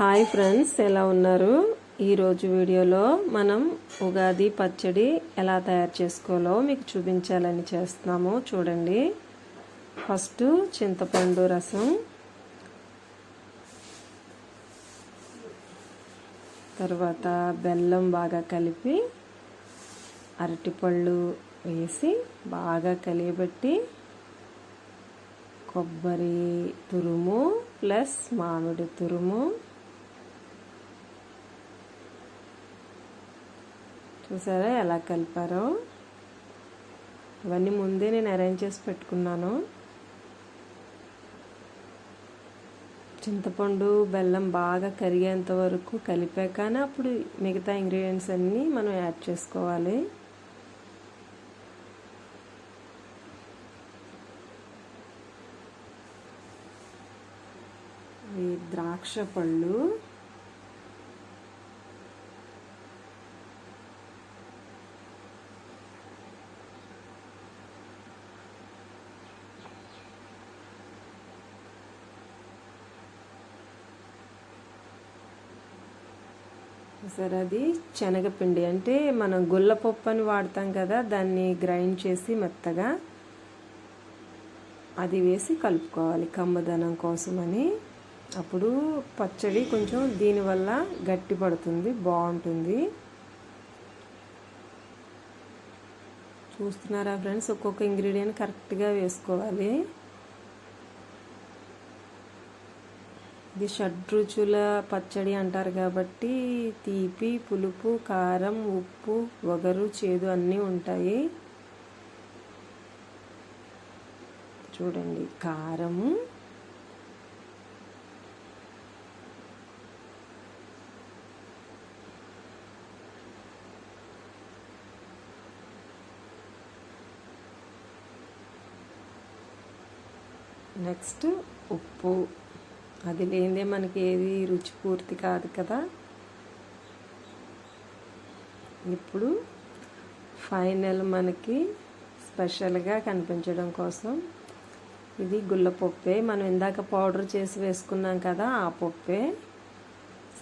Hi friends ఎలా ఉన్నారు? ఈరోజు వీడియోలో మనం ఉగాది పచ్చడి ఎలా తయారు చేసుకోవాలో మీకు చూపించాలని చేస్తున్నాము. చూడండి. ఫస్ట్ చింతపండు రసం తర్వాత బెల్లం బాగా కలిపి అరటిపళ్ళు వేసి బాగా కలియబెట్టి కొబ్బరి తురుము ప్లస్ మామిడి తురుము చూసారా ఎలా కలిపారో? ఇవన్నీ ముందే నేను అరేంజ్ చేసి పెట్టుకున్నాను. చింతపండు బెల్లం బాగా కరిగేంత వరకు కలిపాకనే అప్పుడు మిగతా ఇంగ్రీడియంట్స్ అన్నీ మనం యాడ్ చేసుకోవాలి. ఈ ద్రాక్ష పళ్ళు సరే అది శనగపిండి. అంటే మనం గుల్లపప్పు అని వాడతాం కదా దాన్ని గ్రైండ్ చేసి మెత్తగా అది వేసి కలుపుకోవాలి కమ్మదనం కోసమని. అప్పుడు పచ్చడి కొంచెం దీనివల్ల గట్టి పడుతుంది బాగుంటుంది. చూస్తున్నారా ఫ్రెండ్స్ ఒక్కొక్క ఇంగ్రీడియంట్ కరెక్ట్గా వేసుకోవాలి. ఇది షడ్రుచుల పచ్చడి అంటారు కాబట్టి తీపి పులుపు కారం ఉప్పు వగరు చేదు అన్నీ ఉంటాయి. చూడండి కారము నెక్స్ట్ ఉప్పు. అది లేదే మనకి ఏది రుచి పూర్తి కాదు కదా. ఇప్పుడు ఫైనల్ మనకి స్పెషల్గా కనిపించడం కోసం ఇది గుల్ల పప్పే మనం ఇందాక పౌడర్ చేసి వేసుకున్నాం కదా ఆ పప్పే.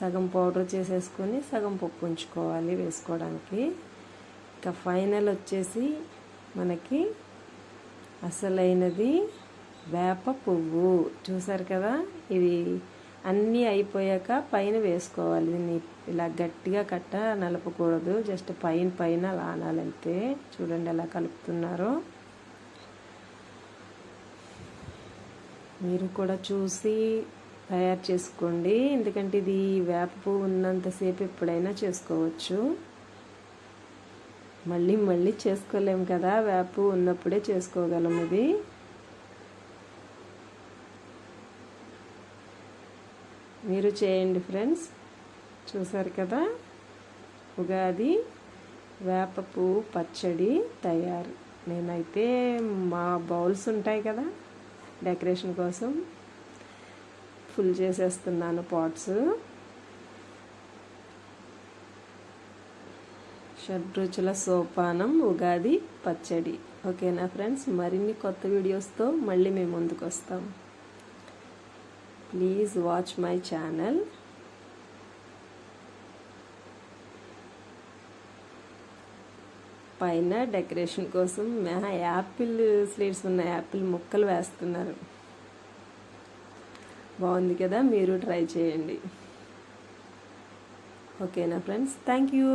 సగం పౌడర్ చేసేసుకొని సగం పప్పు ఉంచుకోవాలి వేసుకోవడానికి. ఇక ఫైనల్ వచ్చేసి మనకి అసలైనది వేప పువ్వు. చూసారు కదా? ఇది అన్నీ అయిపోయాక పైన వేసుకోవాలి. దీన్ని ఇలా గట్టిగా కట్ట నలపకూడదు. జస్ట్ పైన పైన అలా అనాలంతే. చూడండి ఎలా కలుపుతున్నారో. మీరు కూడా చూసి తయారు చేసుకోండి. ఎందుకంటే ఇది వేప పువ్వు ఉన్నంతసేపు ఎప్పుడైనా చేసుకోవచ్చు. మళ్ళీ మళ్ళీ చేసుకోలేము కదా? వేప పువ్వు ఉన్నప్పుడే చేసుకోగలం ఇది. మీరు చేయండి ఫ్రెండ్స్. చూసారు కదా? ఉగాది వేప పువ్వు పచ్చడి తయారు. నేనైతే మా బౌల్స్ ఉంటాయి కదా డెకరేషన్ కోసం ఫుల్ చేసేస్తున్నాను పాట్స్. షడ్రుచుల సోపానం ఉగాది పచ్చడి. ఓకేనా ఫ్రెండ్స్? మరిన్ని కొత్త వీడియోస్తో మళ్ళీ మేము ముందుకు వస్తాము ప్లీజ్ వాచ్ మై ఛానల్ పైన డెకరేషన్ కోసం యాపిల్ స్లీట్స్ ఉన్న యాపిల్ ముక్కలు వేస్తున్నారు. బాగుంది కదా? మీరు ట్రై చేయండి. ఓకేనా ఫ్రెండ్స్? Thank you.